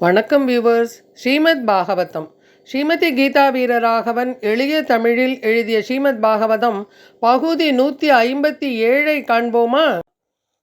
வணக்கம் வியூவர்ஸ் ஸ்ரீமத் பாகவதம். ஸ்ரீமதி கீதா வீரராகவன் எளிய தமிழில் எழுதிய ஸ்ரீமத் பாகவதம் பகுதி நூற்றி ஐம்பத்தி ஏழை காண்போமா?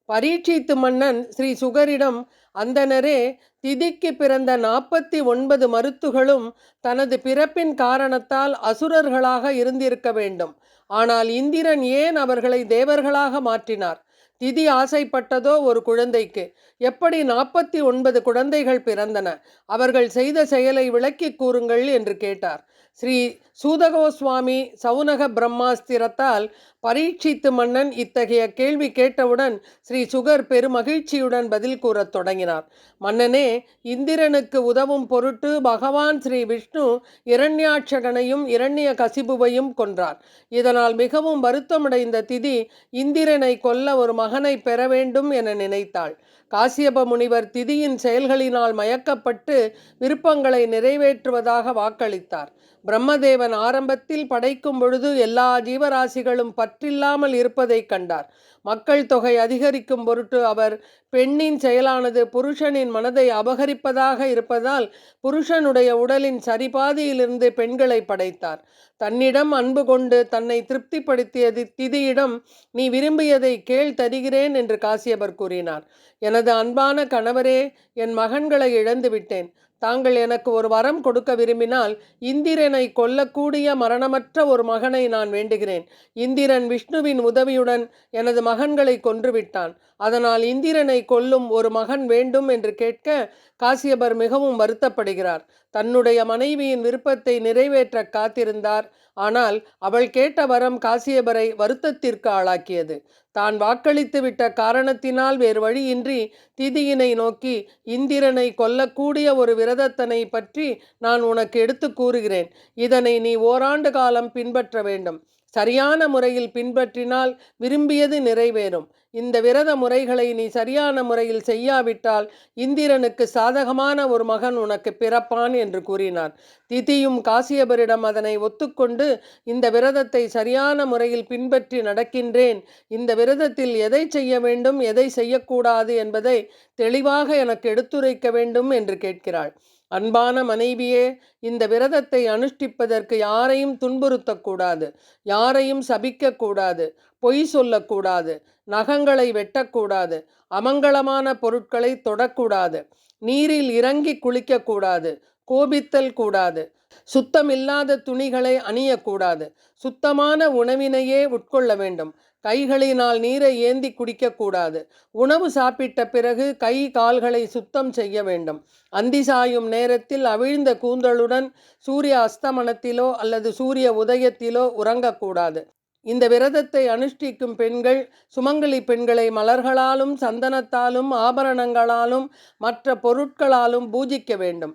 பரீட்சித்து மன்னன் ஸ்ரீ சுகரிடம் அந்தனரே திதிக்கு பிறந்த நாற்பத்தி ஒன்பது மருத்துகளும் தனது பிறப்பின் காரணத்தால் அசுரர்களாக இருந்திருக்க வேண்டும். ஆனால் இந்திரன் ஏன் அவர்களை தேவர்களாக மாற்றினார்? திதி ஆசைப்பட்டதோ ஒரு குழந்தைக்கு. எப்படி நாற்பத்தி ஒன்பது குழந்தைகள் பிறந்தன? அவர்கள் செய்த செயலை விளக்கி கூறுங்கள் என்று கேட்டார். ஸ்ரீ சூதகோஸ்வாமி சவுனக பிரம்மாஸ்திரத்தால் பரீட்சித்து மன்னன் இத்தகைய கேள்வி கேட்டவுடன் ஸ்ரீ சுகர் பெருமகிழ்ச்சியுடன் பதில் கூறத் தொடங்கினார். மன்னனே இந்திரனுக்கு உதவும் பொருட்டு பகவான் ஸ்ரீ விஷ்ணு இரண்யாட்சகனையும் இரண்ய கசிபுவையும் கொன்றார். இதனால் மிகவும் வருத்தமடைந்த திதி இந்திரனை கொல்ல ஒரு மகனை பெற வேண்டும் என நினைத்தாள். காசியப முனிவர் திதியின் செயல்களினால் மயக்கப்பட்டு விருப்பங்களை நிறைவேற்றுவதாக வாக்களித்தார். பிரம்மதேவன் ஆரம்பத்தில் படைக்கும் பொழுது எல்லா ஜீவராசிகளும் பற்றில்லாமல் இருப்பதைக் கண்டார். மக்கள் தொகை அதிகரிக்கும் பொருட்டு அவர் பெண்ணின் செயலானது புருஷனின் மனதை அபகரிப்பதாக இருப்பதால் புருஷனுடைய உடலின் சரிபாதியிலிருந்து பெண்களை படைத்தார். தன்னிடம் அன்பு கொண்டு தன்னை திருப்திப்படுத்தியது திதியிடம் நீ விரும்பியதை கேள் தருகிறேன் என்று காசியபர் கூறினார். எனது அன்பான கணவரே என் மகன்களை இழந்து விட்டேன் தாங்கள் எனக்கு ஒரு வரம் கொடுக்க விரும்பினால் இந்திரனை கொல்லக்கூடிய மரணமற்ற ஒரு மகனை நான் வேண்டுகிறேன். இந்திரன் விஷ்ணுவின் உதவியுடன் எனது மகன்களை கொன்றுவிட்டான். அதனால் இந்திரனை கொல்லும் ஒரு மகன் வேண்டும் என்று கேட்க காசியபர் மிகவும் வருத்தப்படுகிறார். தன்னுடைய மனைவியின் விருப்பத்தை நிறைவேற்ற காத்திருந்தார். ஆனால் அவள் கேட்ட வரம் காசியபரை வருத்தத்திற்கு ஆளாக்கியது. தான் வாக்களித்து விட்ட காரணத்தினால் வேறு வழியின்றி திதியினை நோக்கி இந்திரனை கொல்லக்கூடிய ஒரு விரதத்தனை பற்றி நான் உனக்கு எடுத்து கூறுகிறேன். இதனை நீ ஓராண்டு காலம் பின்பற்ற வேண்டும். சரியான முறையில் பின்பற்றினால் விரும்பியது நிறைவேறும். இந்த விரத முறைகளை நீ சரியான முறையில் செய்யாவிட்டால் இந்திரனுக்கு சாதகமான ஒரு மகன் உனக்கு பிறப்பான் என்று கூறினார். திதியும் காசியபரிடம் அதனை ஒத்துக்கொண்டு இந்த விரதத்தை சரியான முறையில் பின்பற்றி நடக்கின்றேன். இந்த விரதத்தில் எதை செய்ய வேண்டும் எதை செய்யக்கூடாது என்பதை தெளிவாக எனக்கு எடுத்துரைக்க வேண்டும் என்று கேட்கிறாள். அன்பான மனைவியே இந்த விரதத்தை அனுஷ்டிப்பதற்கு யாரையும் துன்புறுத்தக்கூடாது யாரையும் சபிக்கக்கூடாது பொய் சொல்லக்கூடாது நகங்களை வெட்டக்கூடாது அமங்கலமான பொருட்களை தொடக்கூடாது நீரில் இறங்கி குளிக்கக்கூடாது கோபித்தல் கூடாது சுத்தமில்லாத துணிகளை அணியக்கூடாது சுத்தமான உணவினையே உட்கொள்ள வேண்டும். கைகளினால் நீரை ஏந்தி குடிக்கக்கூடாது உணவு சாப்பிட்ட பிறகு கை கால்களை சுத்தம் செய்ய வேண்டும். அந்தி சாயும் நேரத்தில் அவிழ்ந்த கூந்தலுடன் சூரிய அஸ்தமனத்திலோ அல்லது சூரிய உதயத்திலோ உறங்கக்கூடாது இந்த விரதத்தை அனுஷ்டிக்கும் பெண்கள் சுமங்கலி பெண்களை மலர்களாலும் சந்தனத்தாலும் ஆபரணங்களாலும் மற்ற பொருட்களாலும் பூஜிக்க வேண்டும்.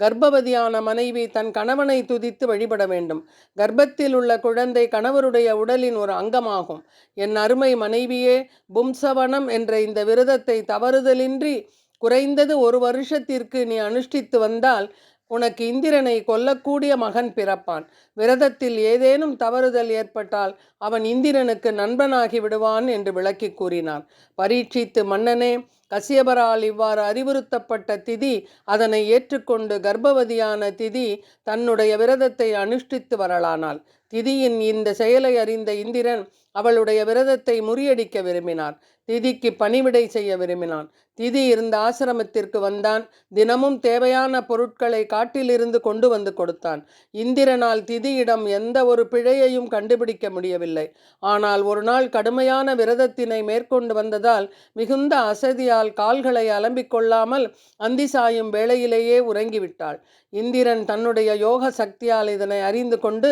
கர்ப்பவதியான மனைவி தன் கணவனை துதித்து வழிபட வேண்டும். கர்ப்பத்தில் உள்ள குழந்தை கணவருடைய உடலின் ஒரு அங்கமாகும். என் அருமை மனைவியே பும்சவனம் என்ற இந்த விரதத்தை தவறுதலின்றி குறைந்தது ஒரு வருஷத்திற்கு நீ அனுஷ்டித்து வந்தால் உனக்கு இந்திரனை கொல்லக்கூடிய மகன் பிறப்பான். விரதத்தில் ஏதேனும் தவறுதல் ஏற்பட்டால் அவன் இந்திரனுக்கு நண்பனாகி விடுவான் என்று விளக்கி கூறினான் பரீட்சித்து மன்னனே கசியபரால் இவ்வாறு அறிவுறுத்தப்பட்ட திதி அதனை ஏற்றுக்கொண்டு கர்ப்பவதியான திதி தன்னுடைய விரதத்தை அனுஷ்டித்து வரலானாள். திதியின் இந்த செயலை அறிந்த இந்திரன் அவளுடைய விரதத்தை முறியடிக்க விரும்பினார் திதிக்கு பணிவிடை செய்ய விரும்பினான். திதி இருந்த ஆசிரமத்திற்கு வந்தான். தினமும் தேவையான பொருட்களை காட்டிலிருந்து கொண்டு வந்து கொடுத்தான். இந்திரனால் திதியிடம் எந்த ஒரு பிழையையும் கண்டுபிடிக்க முடியவில்லை. ஆனால் ஒரு நாள் கடுமையான விரதத்தினை மேற்கொண்டு வந்ததால் மிகுந்த அசதியால் கால்களை அலம்பிக் கொள்ளாமல் அந்தி சாயும் வேளையிலேயே உறங்கிவிட்டாள். இந்திரன் தன்னுடைய யோக சக்தியால் இதனை அறிந்து கொண்டு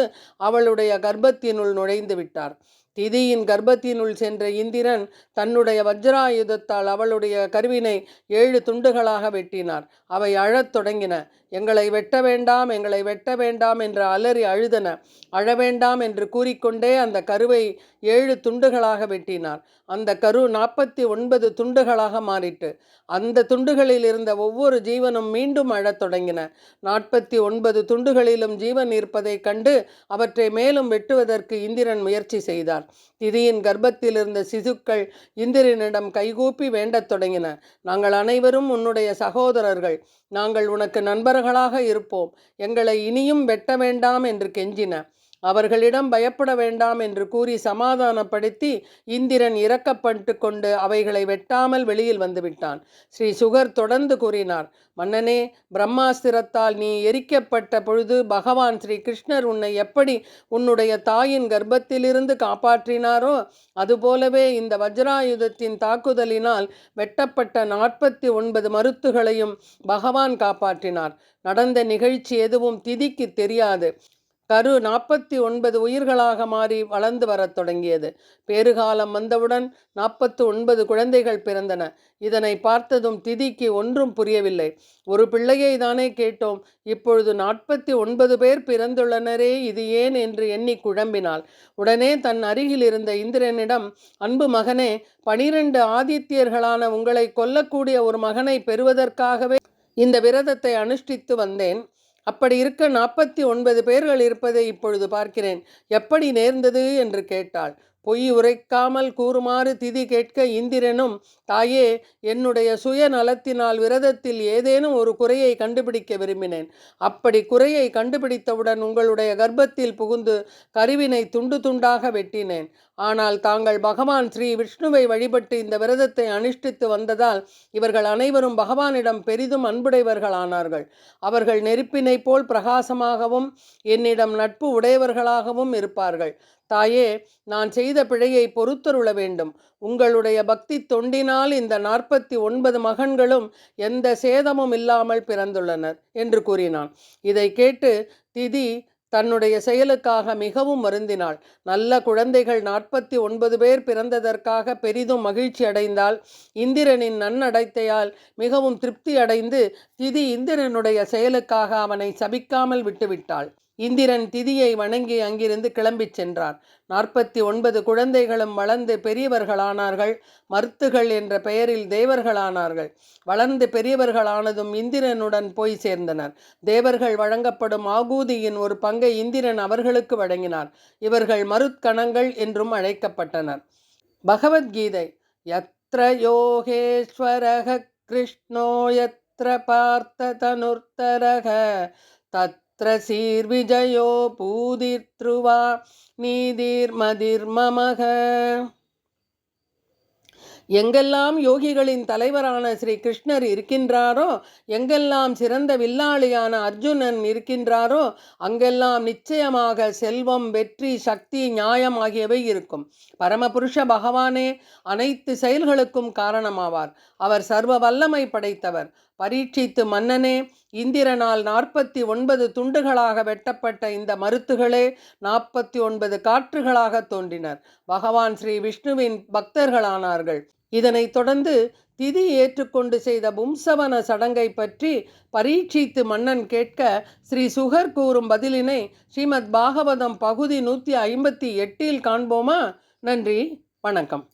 அவளுடைய கர்ப்பத்தினுள் நுழைந்து விட்டார். திதியின் கர்ப்பத்தினுள் சென்ற இந்திரன் தன்னுடைய வஜ்ராயுதத்தால் அவளுடைய கருவினை ஏழு துண்டுகளாக வெட்டினார். அவை அழத் தொடங்கின. எங்களை வெட்ட வேண்டாம் எங்களை வெட்ட வேண்டாம் என்று அலறி அழுதன. அழ வேண்டாம் என்று கூறிக்கொண்டே அந்த கருவை ஏழு துண்டுகளாக வெட்டினார். அந்த கரு நாற்பத்தி ஒன்பது துண்டுகளாக மாறிட்டு அந்த துண்டுகளில் இருந்த ஒவ்வொரு ஜீவனும் மீண்டும் அழத் தொடங்கின. நாற்பத்தி ஒன்பது துண்டுகளிலும் ஜீவன் இருப்பதைக் கண்டு அவற்றை மேலும் வெட்டுவதற்கு இந்திரன் முயற்சி செய்தார். கொண்டார். திதியின் கர்ப்பத்தில் இருந்த சிசுக்கள் இந்திரனிடம் கைகூப்பி வேண்டத் தொடங்கின. நாங்கள் அனைவரும் உன்னுடைய சகோதரர்கள். நாங்கள் உனக்கு நண்பர்களாக இருப்போம். எங்களை இனியும் வெட்ட வேண்டாம் என்று கெஞ்சின. அவர்களிடம் பயப்பட வேண்டாம் என்று கூறி சமாதானப்படுத்தி இந்திரன் இறக்கப்பட்டு கொண்டு அவைகளை வெட்டாமல் வெளியில் வந்துவிட்டான். ஸ்ரீ சுகர் தொடர்ந்து கூறினார் மன்னனே பிரம்மாஸ்திரத்தால் நீ எரிக்கப்பட்ட பொழுது பகவான் ஸ்ரீ கிருஷ்ணர் உன்னை எப்படி உன்னுடைய தாயின் கர்ப்பத்திலிருந்து காப்பாற்றினாரோ அதுபோலவே இந்த வஜ்ராயுதத்தின் தாக்குதலினால் வெட்டப்பட்ட நாற்பத்தி ஒன்பது மருத்துகளையும் பகவான் காப்பாற்றினார். நடந்த நிகழ்ச்சி எதுவும் திதிக்கு தெரியாது. கரு நாற்பத்தி ஒன்பது உயிர்களாக மாறி வளர்ந்து வரத் தொடங்கியது. பேறுகாலம் வந்தவுடன் நாற்பத்து ஒன்பது குழந்தைகள் பிறந்தன. இதனை பார்த்ததும் திதிக்கு ஒன்றும் புரியவில்லை. ஒரு பிள்ளையை தானே கேட்டோம். இப்பொழுது நாற்பத்தி ஒன்பது பேர் பிறந்துள்ளனரே இது ஏன் என்று எண்ணி குழம்பினாள். உடனே தன் அருகில் இருந்த இந்திரனிடம் அன்பு மகனே பனிரெண்டு ஆதித்யர்களான உங்களை கொல்லக்கூடிய ஒரு மகனை பெறுவதற்காகவே இந்த விரதத்தை அனுஷ்டித்து வந்தேன். அப்படி இருக்க நாற்பத்தி ஒன்பது பேர்கள் இருப்பதை இப்பொழுது பார்க்கிறேன். எப்படி நேர்ந்தது? என்று கேட்டாள். பொய் உரைக்காமல் கூறுமாறு திதி கேட்க இந்திரனும் தாயே என்னுடைய சுயநலத்தினால் விரதத்தில் ஏதேனும் ஒரு குறையை கண்டுபிடிக்க விரும்பினேன். அப்படி குறையை கண்டுபிடித்தவுடன் உங்களுடைய கர்ப்பத்தில் புகுந்து கருவினை துண்டு துண்டாக வெட்டினேன். ஆனால் தாங்கள் பகவான் ஸ்ரீ விஷ்ணுவை வழிபட்டு இந்த விரதத்தை அனுஷ்டித்து வந்ததால் இவர்கள் அனைவரும் பகவானிடம் பெரிதும் அன்புடையவர்களானார்கள். அவர்கள் நெருப்பினைப் போல் பிரகாசமாகவும் என்னிடம் நட்பு உடையவர்களாகவும் இருப்பார்கள். தாயே நான் செய்த பிழையை பொறுத்தருள வேண்டும். உங்களுடைய பக்தி தொண்டினால் இந்த நாற்பத்தி ஒன்பது மகன்களும் எந்த சேதமும் இல்லாமல் பிறந்துள்ளனர் என்று கூறினான். இதை கேட்டு திதி தன்னுடைய செயலுக்காக மிகவும் வருந்தினாள். நல்ல குழந்தைகள் நாற்பத்தி ஒன்பது பேர் பிறந்ததற்காக பெரிதும் மகிழ்ச்சி அடைந்தால் இந்திரனின் நன்னடைத்தையால் மிகவும் திருப்தி அடைந்து திதி இந்திரனுடைய செயலுக்காக அவனை சபிக்காமல் விட்டுவிட்டாள் இந்திரன் திதியை வணங்கி அங்கிருந்து கிளம்பிச் சென்றார் நாற்பத்தி ஒன்பது குழந்தைகளும் வளர்ந்து பெரியவர்களானார்கள். மருத்துகள் என்ற பெயரில் தேவர்களானார்கள். வளர்ந்து பெரியவர்களானதும் இந்திரனுடன் போய் சேர்ந்தனர். தேவர்கள் வழங்கப்படும் ஆகூதியின் ஒரு பங்கை இந்திரன் அவர்களுக்கு வழங்கினார். இவர்கள் மருத்கணங்கள் என்றும் அழைக்கப்பட்டனர். பகவத்கீதை யத்ர யோகேஸ்வரக கிருஷ்ணோ யத்ர பார்த்த தனுர்த்தரக தத் திரசீர்விஜயோ பூதிர்த்ருவா நீதிர்மதிர்மமக எங்கெல்லாம் யோகிகளின் தலைவரான ஸ்ரீ கிருஷ்ணர் இருக்கின்றாரோ எங்கெல்லாம் சிறந்த வில்லாளியான அர்ஜுனன் இருக்கின்றாரோ அங்கெல்லாம் நிச்சயமாக செல்வம் வெற்றி சக்தி நியாயம் ஆகியவை இருக்கும். பரமபுருஷ பகவானே அனைத்து செயல்களுக்கும் காரணமாவார். அவர் சர்வ வல்லமை படைத்தவர். பரீட்சித்து மன்னனே இந்திரனால் நாற்பத்தி ஒன்பது துண்டுகளாக வெட்டப்பட்ட இந்த மருத்துகளே நாற்பத்தி ஒன்பது காற்றுகளாக தோன்றினர். பகவான் ஸ்ரீ விஷ்ணுவின் பக்தர்களானார்கள். இதனைத் தொடர்ந்து திதி ஏற்றுக்கொண்டு செய்த பும்சவன சடங்கை பற்றி பரீட்சித்து மன்னன் கேட்க ஸ்ரீ சுகர் கூறும் பதிலினை ஸ்ரீமத் பாகவதம் பகுதி நூற்றி ஐம்பத்தி எட்டில் காண்போமா? நன்றி வணக்கம்.